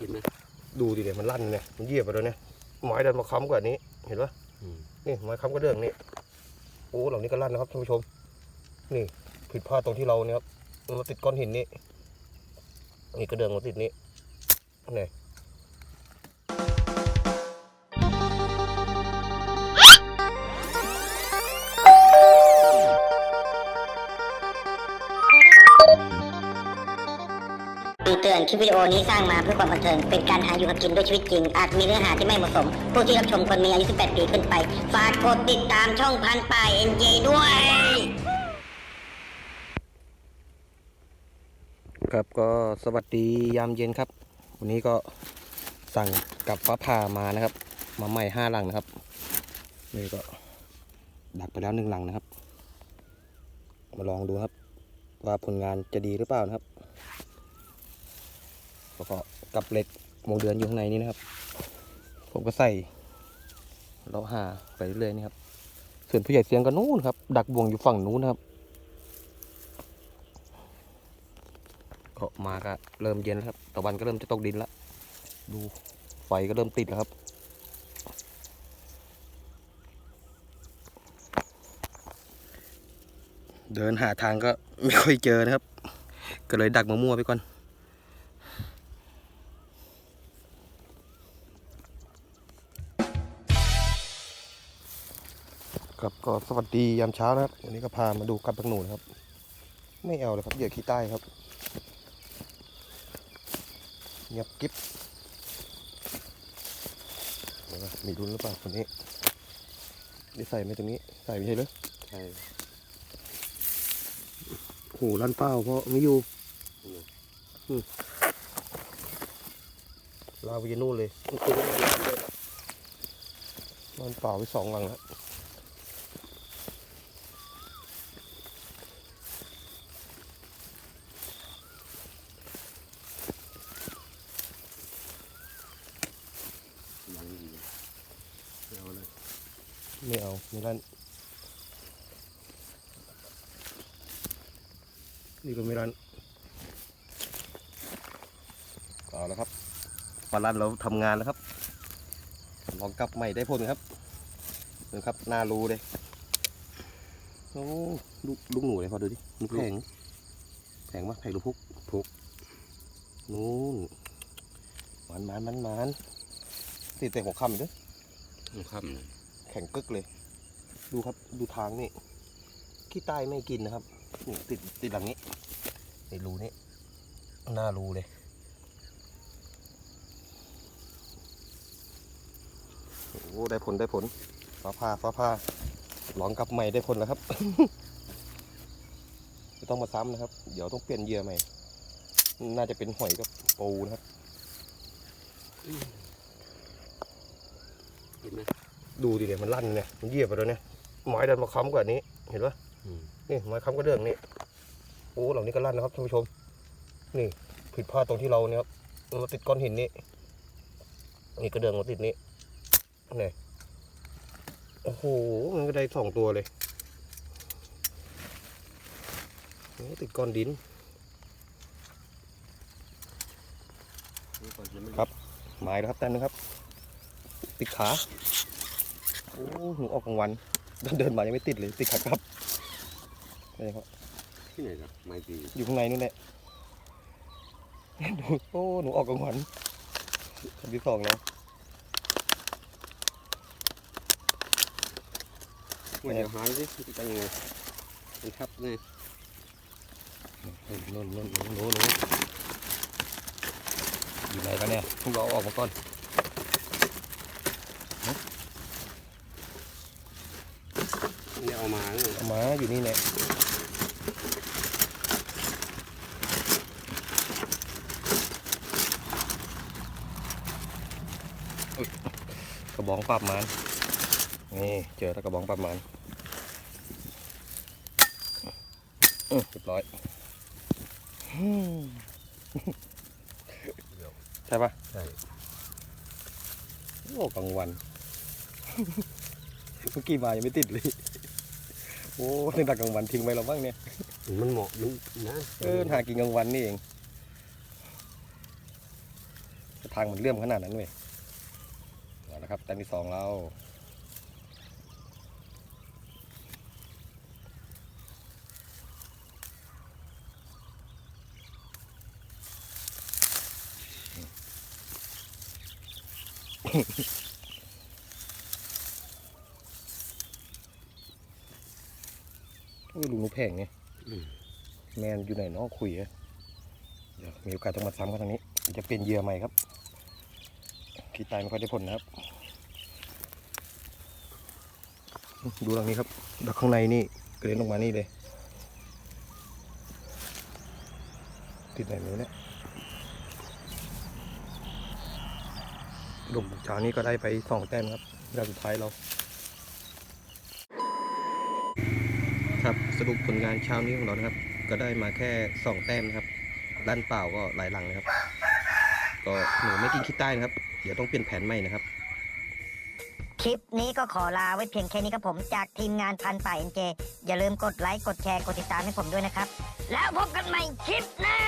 เห็นไหมดูดิเนี่ยมันลั่นเนี่ยมันเหยียบไปแล้วเนี่ยไม้ดันมาค้ำกว่านี้ เห็นปะอืมนี่ไม้ค้ำกระเดื่องนี่โอ้เหล่านี้ก็ลั่นนะครับท่านผู้ชม นี่ผิดพลาดตรงที่เราเนี่ยครับมันมาติดก้อนหินนี่นี่กระเดื่องมาติดนี่นี่ำเตือน คลิปวิดีโอนี้สร้างมาเพื่อความบันเทิง เป็นการหาอยู่หากินด้วยชีวิตจริง อาจมีเนื้อหาที่ไม่เหมาะสม ผู้ที่รับชมควรมีอายุ 18 ปีขึ้นไป ฝากกดติดตามช่องพันป่ายเอ็นเจด้วย ครับก็สวัสดียามเย็นครับ วันนี้ก็สั่งกับฟ้าผ่ามานะครับ มาใหม่ห้าหลังนะครับ นี่ก็ดักไปแล้วหนึ่งหลังนะครับ มาลองดูครับ ว่าผลงานจะดีหรือเปล่านะครับ แล้วก็กับเหล็กวงเดือนอยู่ข้างในนี้นะครับ ผมก็ใส่เราหาไปเรื่อยๆนี่ครับ ส่วนผู้ใหญ่เสียงก็นู้นครับ ดักวงอยู่ฝั่งนู้นนะครับก็มาก็เริ่มเย็นแล้วครับตะวันก็เริ่มจะตกดินแล้วดูไฟก็เริ่มติดแล้วครับเดินหาทางก็ไม่ค่อยเจอนะครับ ก็เลยดักมะม่วไปก่อน ครับก็สวัสดียามเช้านะครับวันนี้ก็พามาดูกับตักหนูนะครับ ไม่เอาเลยครับเหยื่อขี้ใต้ครับเงียบกิ๊บเดี๋ยวนะมีรุนหรือเปล่าคนนี้ได้ใส่ไหมตรงนี้ ใส่ไม่ใช่เหรอใช่โอ้โหลั่นเป้าเพราะไม่อยู่อืมลาวไปยันนู่นเลยลั่นเปล่าไปสองหลังแล้ว ยังดีเอาเลย ไม่เอาไม่ลั่นนี่ก็ไม่ลั่นเอาแล้วครับปลาลั่นเราทำงานแล้วครับลองกลับใหม่ได้ผลครับดูครับหน้ารูเลยโอ้ลูกลูกหนูเลยพอดูดิลูกแผงแผงวะแผงลูกพุกพุกนู่นหมันหมันหมันหมันติดแต่หัวค่ำอีกเด้อต้องค่ำเลย แข็งกึกเลย ดูครับดูทางนี่ขี้ใต้ไม่กินนะครับนี่ติดติดหลังนี้ในรูนี้หน้ารูเลยโอ้ได้ผลได้ผลฟ้าผ่าฟ้าผ่าลองกลับใหม่ได้ผลแล้วครับไม่ต้องมาซ้ำนะครับ เดี๋ยวต้องเปลี่ยนเหยื่อใหม่ น่าจะเป็นหอยกับปูนะครับเห็นไหม ดูดิเนี่ยมันลั่นเนี่ยมันเหยียบไปแล้วเนี่ยไม้ดันมาค้ำกว่านี้ เห็นปะอืมนี่ไม้ค้ำกระเดื่องนี่โอ้เหล่านี้ก็ลั่นนะครับท่านผู้ชม นี่ผิดพลาดตรงที่เราเนี่ยครับมันมาติดก้อนหินนี่นี่กระเดื่องมาติดนี่นี่โอ้โหมันก็ได้สองตัวเลยนี่ติดก้อนดินนี่ก่อนจะไม่ครับหมายแล้วครับแต้มนึงครับ ติดขาโอ้หนูออกกลางวันเดินมายังไม่ติดเลยติดขากลับนี่ครับที่ไหนครับไม่ดีอยู่ข้างในนู่นแหละดูโอ้หนูออกกลางวันคำที่สองแล้วว่าเดี๋ยวหายสิมันจะยังไงมันทับเนี่ยนู่นนู่นนู่นหนูหนูอยู่ไหนกันเนี่ยพวกเราเอาออกมาก่อน เนี่ยเอามาเนี่ยเอามาอยู่นี่แหละอุ๊ยกระบองปราบมันนี่เจอแล้วกระบองปราบมันอือเรียบร้อยอืมใช่ปะใช่โอ้กลางวัน เมื่อกี้มายังไม่ติดเลยโอ้ในดักกลางวันทิ้งไว้แล้วบ้างเนี่ย มันเหมาะมันนะเออหากินกลางวันนี่เองทางมันเลื่อมขนาดนั้นเว้ยเอาละครับแต้มที่สองเรา โอ้ยลุงนุแพงไงอืมแมนอยู่ไหนเน้องคุยอะเดี๋ยวมีโอกาสต้องมาซ้ำกันทางนี้ จะเป็นเยื่อใหม่ครับพี่ตายไม่ค่อยได้ผลนะครับ ดูตรงนี้ครับดักข้างในนี่กระเด็นออกมานี่เลย ติดไหนไม่รู้เนี่ยลงเช้านี้ก็ได้ไปสองแต้มครับรอบสุดท้ายเรา ครับ สรุปผลงานเช้านี้ของเรานะครับ ก็ได้มาแค่สองแต้มนะครับด้านเปล่าก็หลายหลังนะครับ ก็หนูไม่กินขี้ใต้นะครับ เดี๋ยวต้องเปลี่ยนแผนใหม่นะครับ คลิปนี้ก็ขอลาไว้เพียงแค่นี้ครับผมจากทีมงานพันป่าเอ็นเจอย่าลืมกดไลค์กดแชร์กดติดตามให้ผมด้วยนะครับ แล้วพบกันใหม่คลิปหน้า